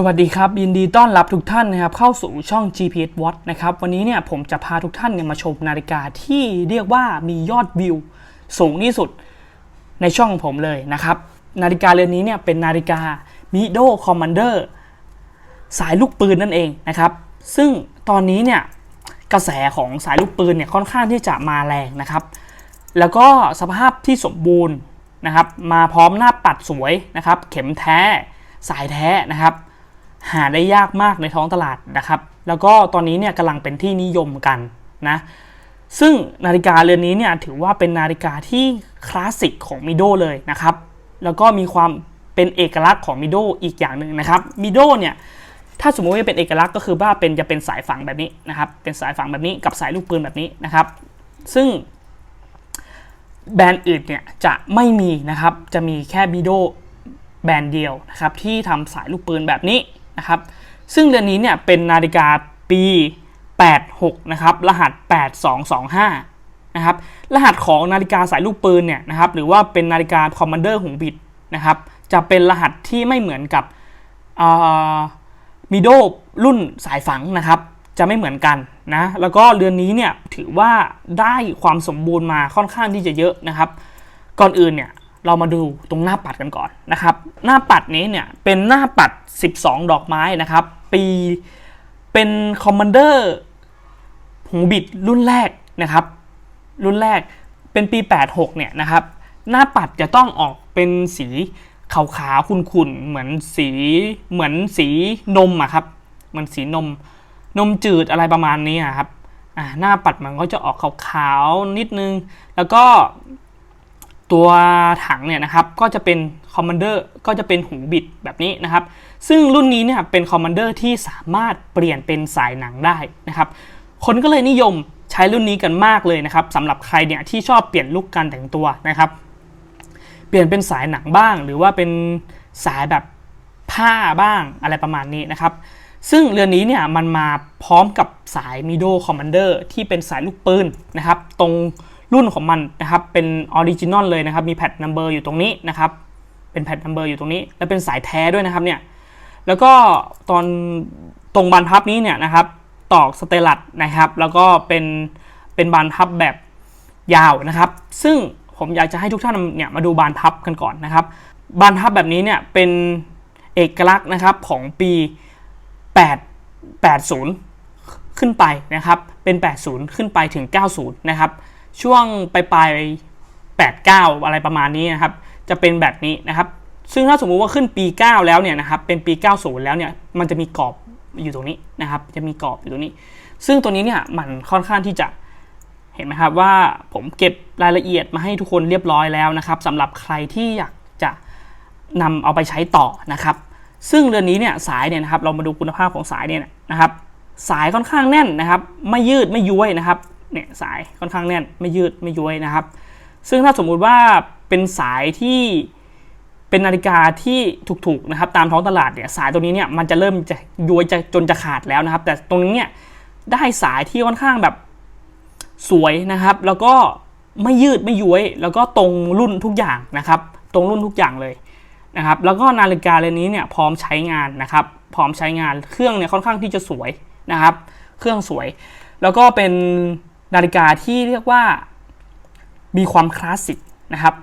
สวัสดีครับ ยินดีต้อนรับทุกท่านนะครับเข้าสู่ช่อง GPS Watch นะครับวันนี้เนี่ยผมจะพาทุกท่านเนี่ยมาชมนาฬิกาที่เรียกว่ามียอดวิวสูงที่สุดในช่องผมเลยนะครับ นาฬิกาเรือนนี้เนี่ยเป็นนาฬิกา Mido Commander สายลูกปืนนั่นเองนะครับ ซึ่งตอนนี้เนี่ยกระแสของสายลูกปืนเนี่ยค่อนข้างที่จะมาแรงนะครับ แล้วก็สภาพที่สมบูรณ์นะครับ มาพร้อมหน้าปัดสวยนะครับ เข็มแท้สายแท้นะครับ หาได้ยากมากในท้องตลาดนะครับ แล้วก็ตอนนี้เนี่ยกำลังเป็นที่นิยมกันนะซึ่งนาฬิกาเรือนนี้เนี่ยถือว่าเป็นนาฬิกาที่คลาสสิกของมิโดเลยนะครับ แล้วก็มีความเป็นเอกลักษณ์ของมิโดอีกอย่างหนึ่งนะครับมิโดเนี่ยถ้าสมมติว่าเป็นเอกลักษณ์ก็คือว่าเป็นจะเป็นสายฝังแบบนี้นะครับเป็นสายฝังแบบนี้กับสายลูกปืนแบบนี้นะครับ ซึ่งแบรนด์อื่นเนี่ยจะไม่มีนะครับจะมีแค่มิโดแบรนด์เดียวนะครับที่ทำสายลูกปืนแบบนี้ นะครับ ซึ่งเรือนนี้เนี่ยเป็นนาฬิกาปี 86 นะครับ รหัส 8225 นะครับ รหัสของนาฬิกาสายลูกปืนเนี่ยนะครับ หรือว่าเป็นนาฬิกาคอมมานเดอร์หงบิดนะครับ จะเป็นรหัสที่ไม่เหมือนกับมิโดรุ่นสายฝังนะครับ จะไม่เหมือนกันนะ แล้วก็เรือนนี้เนี่ยถือว่าได้ความสมบูรณ์มาค่อนข้างที่จะเยอะนะครับ ก่อนอื่นเนี่ย เรามาดูตรงหน้าปัดกันก่อนนะครับ หน้าปัดนี้เนี่ยเป็นหน้าปัด 12 ดอกไม้นะครับ ปีเป็นคอมมานเดอร์หูบิดรุ่นแรกนะครับ รุ่นแรกเป็นปี 86 เนี่ยนะครับ หน้าปัดจะต้องออกเป็นสีขาวๆขุ่นๆเหมือนสีเหมือนสีนมอะครับเหมือนสีนมนมจืดอะไรประมาณนี้อะครับหน้าปัดมันก็จะออกขาวๆนิดนึง แล้วก็ ตัวถังเนี่ยนะครับก็จะเป็นคอมมานเดอร์ก็จะเป็นหูบิดแบบนี้นะครับ ซึ่งรุ่นนี้เนี่ยเป็นคอมมานเดอร์ที่สามารถเปลี่ยนเป็นสายหนังได้นะครับ คนก็เลยนิยมใช้รุ่นนี้กันมากเลยนะครับสำหรับใครเนี่ยที่ชอบเปลี่ยนลุคการแต่งตัวนะครับ เปลี่ยนเป็นสายหนังบ้าง หรือว่าเป็นสายแบบผ้าบ้างอะไรประมาณนี้นะครับ ซึ่งเรือนนี้เนี่ยมันมาพร้อมกับสาย Mido Commander ที่เป็นสายลูกปืนนะครับ ตรง รุ่นของมันนะครับเป็นออริจินอลเลยนะครับมีแพดนัมเบอร์อยู่ตรงนี้นะครับเป็นแพดนัมเบอร์อยู่ตรงนี้ แล้วเป็นสายแท้ด้วยนะครับเนี่ยแล้วก็ตอนตรงบานพับนี้เนี่ยนะครับตอกสเตลัดนะครับแล้วก็เป็นเป็นบานพับแบบยาวนะครับ ซึ่งผมอยากจะให้ทุกท่านเนี่ยมาดูบานพับกันก่อนนะครับ บานพับแบบนี้เนี่ยเป็นเอกลักษณ์นะครับของปี 8 80 ขึ้นไปนะครับเป็น 80 ขึ้นไปถึง 90 นะครับ ช่วงปลายปลาย8 9อะไรประมาณนี้นะครับ จะเป็นแบบนี้นะครับ ซึ่งถ้าสมมุติว่าขึ้นปี 9 แล้วเนี่ยนะครับ เป็นปี 90 แล้วเนี่ย มันจะมีกรอบอยู่ตรงนี้นะครับ จะมีกรอบอยู่ตรงนี้ ซึ่งตัวนี้เนี่ยมันค่อนข้างที่จะเห็นไหมครับว่าผมเก็บรายละเอียดมาให้ทุกคนเรียบร้อยแล้วนะครับสำหรับใครที่อยากจะนำเอาไปใช้ต่อนะครับ ซึ่งเรือนนี้เนี่ยสายเนี่ยนะครับเรามาดูคุณภาพของสายเนี่ยนะครับ สายค่อนข้างแน่นนะครับ ไม่ยืดไม่ย้วยนะครับ เนี่ยสายค่อนข้างแน่นไม่ยืดไม่ย้วยนะครับ ซึ่งถ้าสมมุติว่าเป็นสายที่เป็นนาฬิกาที่ถูกๆนะครับตามท้องตลาดเนี่ยสายตัวนี้เนี่ยมันจะเริ่มจะย้วยจะจนจะขาดแล้วนะครับ แต่ตรงนี้เนี่ยได้สายที่ค่อนข้างแบบสวยนะครับ แล้วก็ไม่ยืดไม่ย้วย แล้วก็ตรงรุ่นทุกอย่างนะครับ ตรงรุ่นทุกอย่างเลยนะครับ แล้วก็นาฬิกาเรือนนี้เนี่ยพร้อมใช้งานนะครับ พร้อมใช้งานเครื่องเนี่ยค่อนข้างที่จะสวยนะครับ เครื่องสวย แล้วก็เป็น นาฬิกาที่เรียกว่ามีความคลาสสิกนะครับ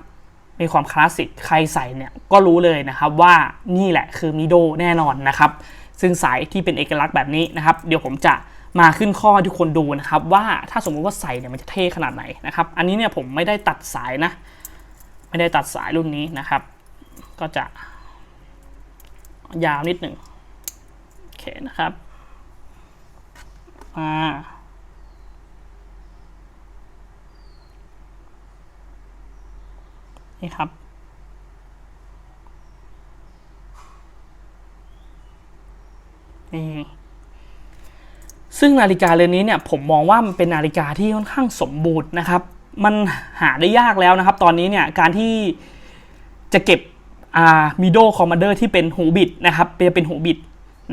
มีความคลาสสิกใครใส่เนี่ยก็รู้เลยนะครับว่านี่แหละคือมิโดแน่นอนนะครับ ซึ่งสายที่เป็นเอกลักษณ์แบบนี้นะครับ เดี๋ยวผมจะมาขึ้นข้อทุกคนดูนะครับ ว่าถ้าสมมุติว่าใส่เนี่ยมันจะเท่ขนาดไหนนะครับ อันนี้เนี่ยผมไม่ได้ตัดสายนะ ไม่ได้ตัดสายรุ่นนี้นะครับ ก็จะยาวนิดหนึ่งโอเคนะครับมา นี่ครับ นี่ซึ่งนาฬิกาเรือนนี้เนี่ยผมมองว่ามันเป็นนาฬิกาที่ค่อนข้างสมบูรณ์นะครับ มันหาได้ยากแล้วนะครับ ตอนนี้เนี่ยการที่จะเก็บอ่ามิโดคอมมานเดอร์ที่เป็นหูบิดนะครับเป็นหูบิด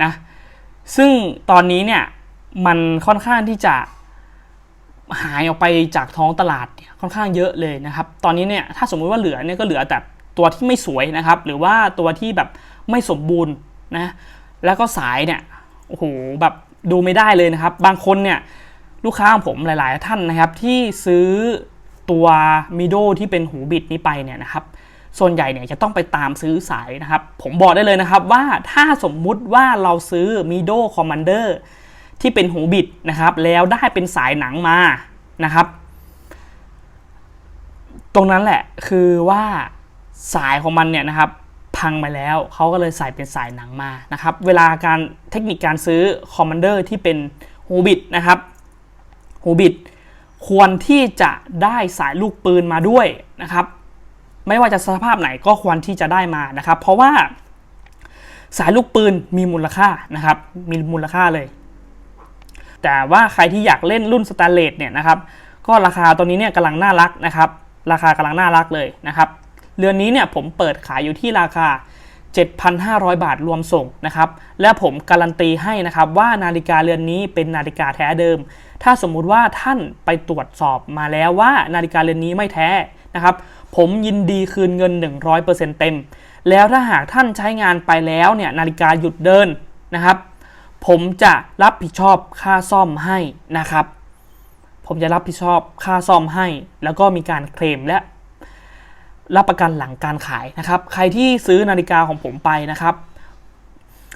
นะซึ่งตอนนี้เนี่ยมันค่อนข้างที่จะ หายออกไปจากท้องตลาดค่อนข้างเยอะเลยนะครับ ตอนนี้เนี่ยถ้าสมมุติว่าเหลือเนี่ยก็เหลือแต่ตัวที่ไม่สวยนะครับ หรือว่าตัวที่แบบไม่สมบูรณ์นะ แล้วก็สายเนี่ยโอ้โหแบบดูไม่ได้เลยนะครับ บางคนเนี่ยลูกค้าของผมหลาย ๆ ท่านนะครับ ที่ซื้อตัวมิโดที่เป็นหูบิดนี้ไปเนี่ยนะครับส่วนใหญ่เนี่ยจะต้องไปตามซื้อสายนะครับ ผมบอกได้เลยนะครับว่าถ้าสมมุติว่าเราซื้อ Mido Commander ที่เป็นหูบิดนะครับ แล้วได้เป็นสายหนังมานะครับ ตรงนั้นแหละคือว่าสายของมันเนี่ยนะครับพังไปแล้วเขาก็เลยใส่เป็นสายหนังมานะครับ เวลาการเทคนิคการซื้อ Commander ที่เป็นหูบิดนะครับหูบิดควรที่จะได้สายลูกปืนมาด้วยนะครับ ไม่ว่าจะสภาพไหนก็ควรที่จะได้มานะครับ เพราะว่าสายลูกปืนมีมูลค่านะครับ มีมูลค่าเลย แต่ว่าใครที่อยากเล่นรุ่นสแตนเลสเนี่ยนะครับก็ราคาตัวนี้เนี่ยกำลังน่ารักนะครับ ราคากำลังน่ารักเลยนะครับเรือนนี้เนี่ยผมเปิดขายอยู่ที่ราคา 7,500 บาทรวมส่งนะครับ และผมการันตีให้นะครับว่านาฬิกาเรือนนี้เป็นนาฬิกาแท้เดิม ถ้าสมมุติว่าท่านไปตรวจสอบมาแล้วว่านาฬิกาเรือนนี้ไม่แท้นะครับ ผมยินดีคืนเงิน 100%เต็ม แล้วถ้าหากท่านใช้งานไปแล้วเนี่ยนาฬิกาหยุดเดินนะครับ ผมจะรับผิดชอบค่าซ่อมให้นะครับ ผมจะรับผิดชอบค่าซ่อมให้ แล้วก็มีการเคลมและรับประกันหลังการขายนะครับ ใครที่ซื้อนาฬิกาของผมไปนะครับ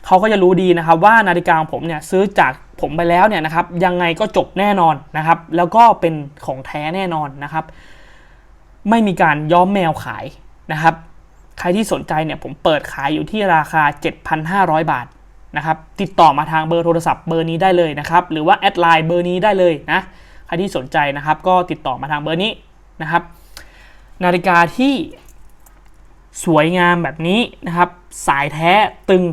เขาก็จะรู้ดีนะครับว่านาฬิกาของผมเนี่ยซื้อจากผมไปแล้วเนี่ยนะครับ ยังไงก็จบแน่นอนนะครับ แล้วก็เป็นของแท้แน่นอนนะครับ ไม่มีการย้อมแมวขายนะครับ ใครที่สนใจเนี่ยผมเปิดขายอยู่ที่ราคา 7,500 บาท นะครับติดต่อมาทางเบอร์โทรศัพท์เบอร์นี้ได้เลยนะครับหรือว่าแอดไลน์เบอร์นี้ได้เลยนะใครที่สนใจนะครับก็ติดต่อมาทางเบอร์นี้นะครับ นาฬิกาที่สวยงามแบบนี้นะครับ สายแท้ตึง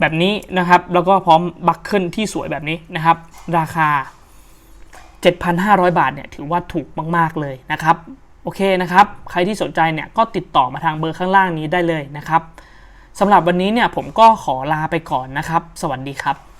แบบนี้นะครับ แล้วก็พร้อมบัคเกิลที่สวยแบบนี้นะครับ ราคา 7,500 บาทเนี่ยถือว่าถูกมาก ๆ เลยนะครับ โอเคนะครับ ใครที่สนใจเนี่ยก็ติดต่อมาทางเบอร์ข้างล่างนี้ได้เลยนะครับ สำหรับวันนี้เนี่ยผมก็ขอลาไปก่อนนะครับ สวัสดีครับ